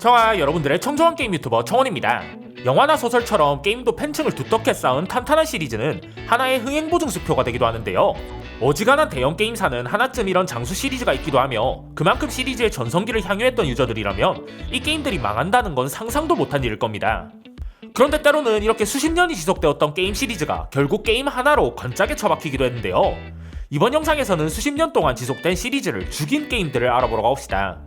청아 여러분들의 청소한 게임 유튜버 청원입니다. 영화나 소설처럼 게임도 팬층을 두텁게 쌓은 탄탄한 시리즈는 하나의 흥행 보증수표가 되기도 하는데요. 어지간한 대형 게임사는 하나쯤 이런 장수 시리즈가 있기도 하며 그만큼 시리즈의 전성기를 향유했던 유저들이라면 이 게임들이 망한다는 건 상상도 못한 일일 겁니다. 그런데 때로는 이렇게 수십 년이 지속되었던 게임 시리즈가 결국 게임 하나로 건짝에 처박히기도 했는데요. 이번 영상에서는 수십 년 동안 지속된 시리즈를 죽인 게임들을 알아보러 가봅시다.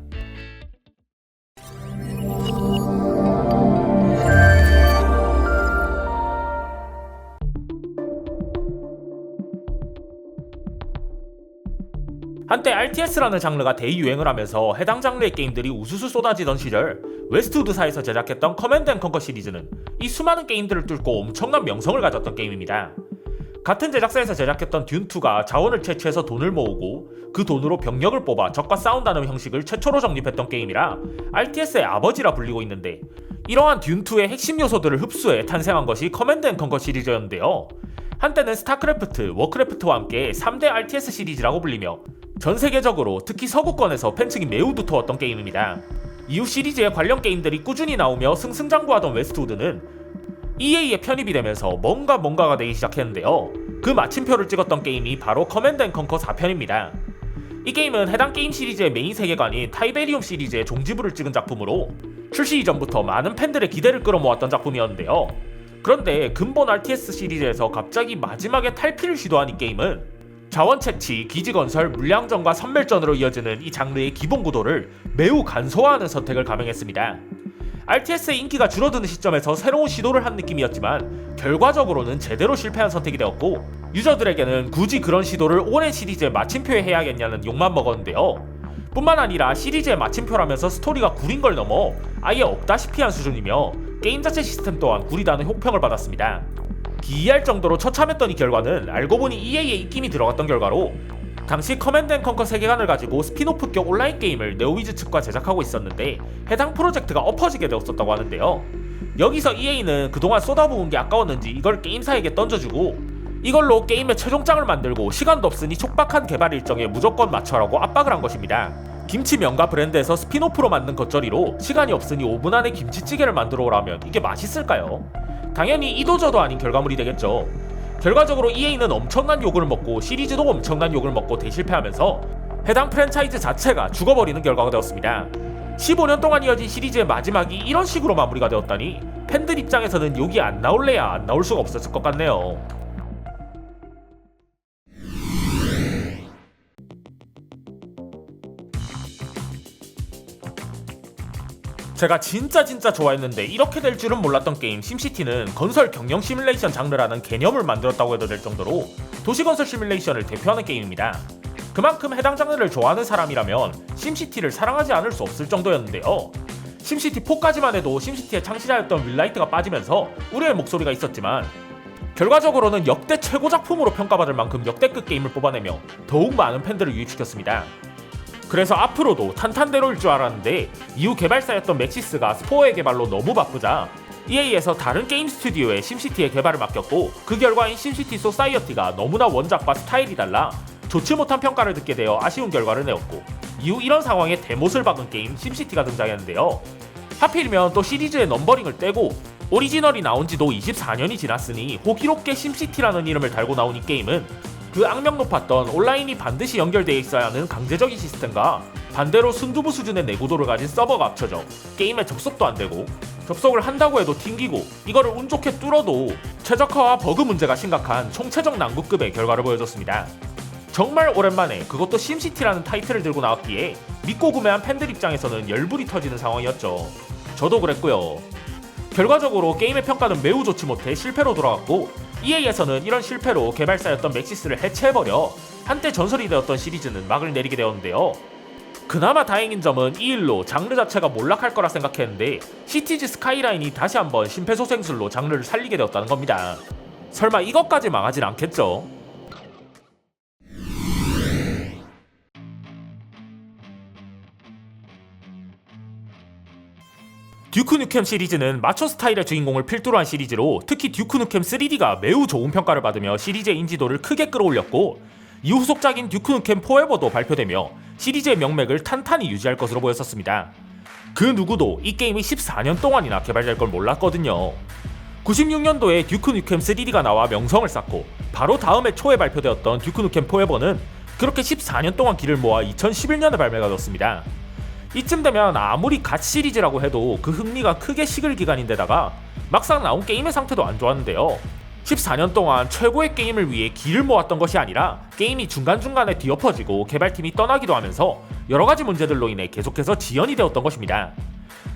한때 RTS라는 장르가 대유행을 하면서 해당 장르의 게임들이 우수수 쏟아지던 시절 웨스트우드사에서 제작했던 커맨드 앤 컨커 시리즈는 이 수많은 게임들을 뚫고 엄청난 명성을 가졌던 게임입니다. 같은 제작사에서 제작했던 듄2가 자원을 채취해서 돈을 모으고 그 돈으로 병력을 뽑아 적과 싸운다는 형식을 최초로 정립했던 게임이라 RTS의 아버지라 불리고 있는데 이러한 듄2의 핵심 요소들을 흡수해 탄생한 것이 커맨드 앤 컨커 시리즈였는데요. 한때는 스타크래프트, 워크래프트와 함께 3대 RTS 시리즈라고 불리며 전 세계적으로 특히 서구권에서 팬층이 매우 두터웠던 게임입니다. 이후 시리즈의 관련 게임들이 꾸준히 나오며 승승장구하던 웨스트우드는 EA에 편입이 되면서 뭔가 뭔가가 되기 시작했는데요. 그 마침표를 찍었던 게임이 바로 커맨드 앤 컨커 4편입니다. 이 게임은 해당 게임 시리즈의 메인 세계관인 타이베리움 시리즈의 종지부를 찍은 작품으로 출시 이전부터 많은 팬들의 기대를 끌어모았던 작품이었는데요. 그런데 근본 RTS 시리즈에서 갑자기 마지막에 탈피를 시도한 이 게임은 자원 채취, 기지 건설, 물량전과 선멸전으로 이어지는 이 장르의 기본 구도를 매우 간소화하는 선택을 감행했습니다. RTS의 인기가 줄어드는 시점에서 새로운 시도를 한 느낌이었지만 결과적으로는 제대로 실패한 선택이 되었고 유저들에게는 굳이 그런 시도를 오랜 시리즈의 마침표에 해야겠냐는 욕만 먹었는데요. 뿐만 아니라 시리즈의 마침표라면서 스토리가 구린 걸 넘어 아예 없다시피 한 수준이며 게임 자체 시스템 또한 구리다는 혹평을 받았습니다. 기이할 정도로 처참했던 이 결과는 알고 보니 EA의 입김이 들어갔던 결과로 당시 커맨드 앤 컨커 세계관을 가지고 스피노프격 온라인 게임을 네오위즈 측과 제작하고 있었는데 해당 프로젝트가 엎어지게 되었었다고 하는데요. 여기서 EA는 그동안 쏟아부은 게 아까웠는지 이걸 게임사에게 던져주고 이걸로 게임의 최종장을 만들고 시간도 없으니 촉박한 개발 일정에 무조건 맞춰라고 압박을 한 것입니다. 김치 명가 브랜드에서 스피노프로 만든 겉절이로 시간이 없으니 5분 안에 김치찌개를 만들어 오라면 이게 맛있을까요? 당연히 이도저도 아닌 결과물이 되겠죠. 결과적으로 EA는 엄청난 욕을 먹고 시리즈도 엄청난 욕을 먹고 대실패하면서 해당 프랜차이즈 자체가 죽어버리는 결과가 되었습니다. 15년 동안 이어진 시리즈의 마지막이 이런 식으로 마무리가 되었다니 팬들 입장에서는 욕이 안 나올래야 안 나올 수가 없었을 것 같네요. 제가 진짜 진짜 좋아했는데 이렇게 될 줄은 몰랐던 게임 심시티는 건설 경영 시뮬레이션 장르라는 개념을 만들었다고 해도 될 정도로 도시 건설 시뮬레이션을 대표하는 게임입니다. 그만큼 해당 장르를 좋아하는 사람이라면 심시티를 사랑하지 않을 수 없을 정도였는데요. 심시티 4까지만 해도 심시티의 창시자였던 윌라이트가 빠지면서 우려의 목소리가 있었지만 결과적으로는 역대 최고 작품으로 평가받을 만큼 역대급 게임을 뽑아내며 더욱 많은 팬들을 유입시켰습니다. 그래서 앞으로도 탄탄대로일 줄 알았는데 이후 개발사였던 맥시스가 스포의 개발로 너무 바쁘자 EA에서 다른 게임 스튜디오에 심시티의 개발을 맡겼고 그 결과인 심시티 소사이어티가 너무나 원작과 스타일이 달라 좋지 못한 평가를 듣게 되어 아쉬운 결과를 내었고 이후 이런 상황에 대못을 박은 게임 심시티가 등장했는데요. 하필이면 또 시리즈의 넘버링을 떼고 오리지널이 나온 지도 24년이 지났으니 호기롭게 심시티라는 이름을 달고 나온 이 게임은 그 악명 높았던 온라인이 반드시 연결되어 있어야 하는 강제적인 시스템과 반대로 순두부 수준의 내구도를 가진 서버가 합쳐져 게임에 접속도 안 되고 접속을 한다고 해도 튕기고 이거를 운 좋게 뚫어도 최적화와 버그 문제가 심각한 총체적 난국급의 결과를 보여줬습니다. 정말 오랜만에 그것도 심시티라는 타이틀을 들고 나왔기에 믿고 구매한 팬들 입장에서는 열불이 터지는 상황이었죠. 저도 그랬고요. 결과적으로 게임의 평가는 매우 좋지 못해 실패로 돌아갔고 EA에서는 이런 실패로 개발사였던 맥시스를 해체해버려 한때 전설이 되었던 시리즈는 막을 내리게 되었는데요. 그나마 다행인 점은 이 일로 장르 자체가 몰락할 거라 생각했는데 시티즈 스카이라인이 다시 한번 심폐소생술로 장르를 살리게 되었다는 겁니다. 설마 이것까지 망하진 않겠죠? 듀크 누kem 시리즈는 마초 스타일의 주인공을 필두로 한 시리즈로 특히 듀크 누kem 3D가 매우 좋은 평가를 받으며 시리즈의 인지도를 크게 끌어올렸고 이후 후속작인 듀크 누kem 포에버도 발표되며 시리즈의 명맥을 탄탄히 유지할 것으로 보였었습니다. 그 누구도 이 게임이 14년 동안이나 개발될 걸 몰랐거든요. 96년도에 듀크 누kem 3D가 나와 명성을 쌓고 바로 다음 해 초에 발표되었던 듀크 누kem 포에버는 그렇게 14년 동안 길을 모아 2011년에 발매가 됐습니다. 이쯤 되면 아무리 갓 시리즈라고 해도 그 흥미가 크게 식을 기간인데다가 막상 나온 게임의 상태도 안 좋았는데요. 14년 동안 최고의 게임을 위해 길을 모았던 것이 아니라 게임이 중간중간에 뒤엎어지고 개발팀이 떠나기도 하면서 여러 가지 문제들로 인해 계속해서 지연이 되었던 것입니다.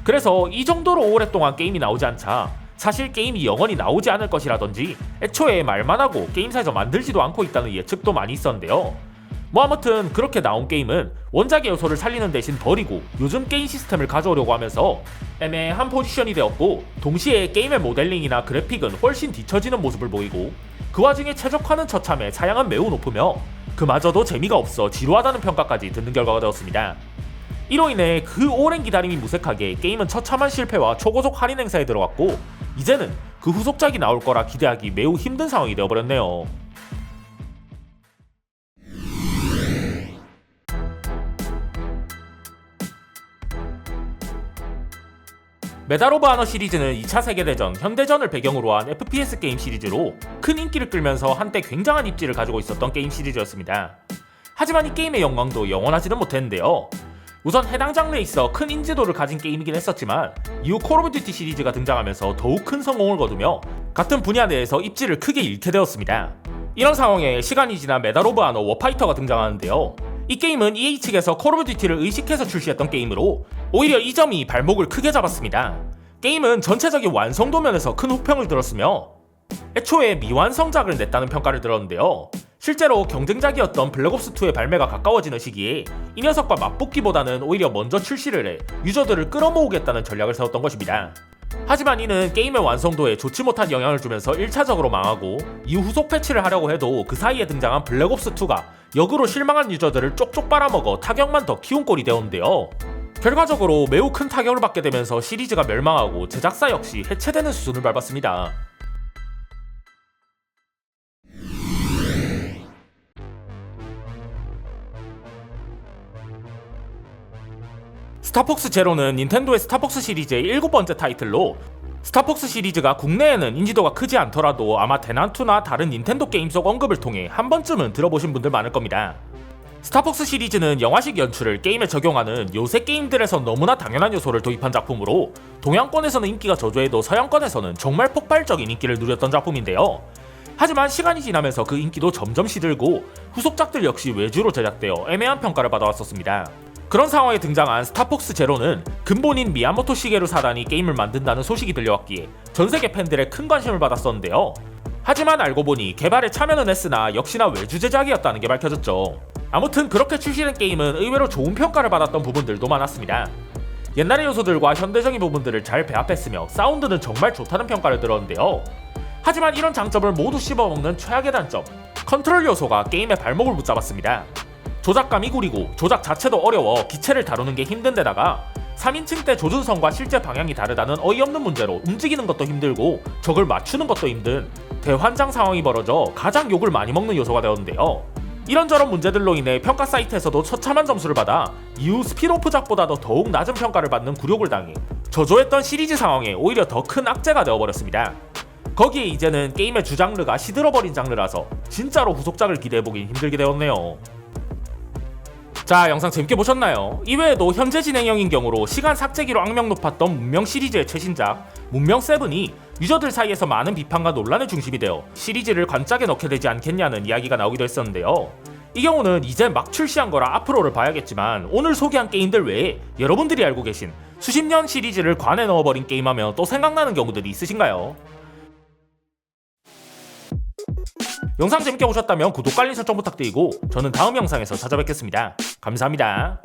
그래서 이 정도로 오랫동안 게임이 나오지 않자 사실 게임이 영원히 나오지 않을 것이라든지 애초에 말만 하고 게임사에서 만들지도 않고 있다는 예측도 많이 있었는데요. 뭐 아무튼 그렇게 나온 게임은 원작의 요소를 살리는 대신 버리고 요즘 게임 시스템을 가져오려고 하면서 애매한 포지션이 되었고 동시에 게임의 모델링이나 그래픽은 훨씬 뒤처지는 모습을 보이고 그 와중에 최적화는 처참해 사양은 매우 높으며 그마저도 재미가 없어 지루하다는 평가까지 듣는 결과가 되었습니다. 이로 인해 그 오랜 기다림이 무색하게 게임은 처참한 실패와 초고속 할인 행사에 들어갔고 이제는 그 후속작이 나올 거라 기대하기 매우 힘든 상황이 되어버렸네요. 메달 오브 아너 시리즈는 2차 세계대전, 현대전을 배경으로 한 FPS 게임 시리즈로 큰 인기를 끌면서 한때 굉장한 입지를 가지고 있었던 게임 시리즈였습니다. 하지만 이 게임의 영광도 영원하지는 못했는데요. 우선 해당 장르에 있어 큰 인지도를 가진 게임이긴 했었지만 이후 콜 오브 듀티 시리즈가 등장하면서 더욱 큰 성공을 거두며 같은 분야 내에서 입지를 크게 잃게 되었습니다. 이런 상황에 시간이 지나 메달 오브 아너 워파이터가 등장하는데요. 이 게임은 EA 측에서 콜 오브 듀티를 의식해서 출시했던 게임으로 오히려 이 점이 발목을 크게 잡았습니다. 게임은 전체적인 완성도 면에서 큰 호평을 들었으며 애초에 미완성작을 냈다는 평가를 들었는데요. 실제로 경쟁작이었던 블랙옵스2의 발매가 가까워지는 시기에 이 녀석과 맞붙기보다는 오히려 먼저 출시를 해 유저들을 끌어모으겠다는 전략을 세웠던 것입니다. 하지만 이는 게임의 완성도에 좋지 못한 영향을 주면서 1차적으로 망하고 이후 후속 패치를 하려고 해도 그 사이에 등장한 블랙옵스2가 역으로 실망한 유저들을 쪽쪽 빨아먹어 타격만 더 키운 꼴이 되었는데요. 결과적으로 매우 큰 타격을 받게 되면서 시리즈가 멸망하고 제작사 역시 해체되는 수순을 밟았습니다. 스타폭스 제로는 닌텐도의 스타폭스 시리즈의 일곱 번째 타이틀로 스타폭스 시리즈가 국내에는 인지도가 크지 않더라도 아마 대난투나 다른 닌텐도 게임 속 언급을 통해 한 번쯤은 들어보신 분들 많을 겁니다. 스타폭스 시리즈는 영화식 연출을 게임에 적용하는 요새 게임들에서 너무나 당연한 요소를 도입한 작품으로 동양권에서는 인기가 저조해도 서양권에서는 정말 폭발적인 인기를 누렸던 작품인데요. 하지만 시간이 지나면서 그 인기도 점점 시들고 후속작들 역시 외주로 제작되어 애매한 평가를 받아왔었습니다. 그런 상황에 등장한 스타폭스 제로는 근본인 미야모토 시게루 사단이 게임을 만든다는 소식이 들려왔기에 전 세계 팬들의 큰 관심을 받았었는데요. 하지만 알고 보니 개발에 참여는 했으나 역시나 외주 제작이었다는 게 밝혀졌죠. 아무튼 그렇게 출시된 게임은 의외로 좋은 평가를 받았던 부분들도 많았습니다. 옛날의 요소들과 현대적인 부분들을 잘 배합했으며 사운드는 정말 좋다는 평가를 들었는데요. 하지만 이런 장점을 모두 씹어먹는 최악의 단점 컨트롤 요소가 게임의 발목을 붙잡았습니다. 조작감이 구리고 조작 자체도 어려워 기체를 다루는 게 힘든 데다가 3인칭 때 조준성과 실제 방향이 다르다는 어이없는 문제로 움직이는 것도 힘들고 적을 맞추는 것도 힘든 대환장 상황이 벌어져 가장 욕을 많이 먹는 요소가 되었는데요. 이런저런 문제들로 인해 평가 사이트에서도 처참한 점수를 받아 이후 스피노프작보다도 더욱 낮은 평가를 받는 굴욕을 당해 저조했던 시리즈 상황에 오히려 더 큰 악재가 되어버렸습니다. 거기에 이제는 게임의 주장르가 시들어버린 장르라서 진짜로 후속작을 기대해보긴 힘들게 되었네요. 자 영상 재밌게 보셨나요? 이외에도 현재 진행형인 경우로 시간 삭제기로 악명 높았던 문명 시리즈의 최신작 문명 7이 유저들 사이에서 많은 비판과 논란의 중심이 되어 시리즈를 관짝에 넣게 되지 않겠냐는 이야기가 나오기도 했었는데요. 이 경우는 이제 막 출시한 거라 앞으로를 봐야겠지만 오늘 소개한 게임들 외에 여러분들이 알고 계신 수십 년 시리즈를 관에 넣어버린 게임하면 또 생각나는 경우들이 있으신가요? 영상 재밌게 보셨다면 구독, 알림 설정 부탁드리고 저는 다음 영상에서 찾아뵙겠습니다. 감사합니다.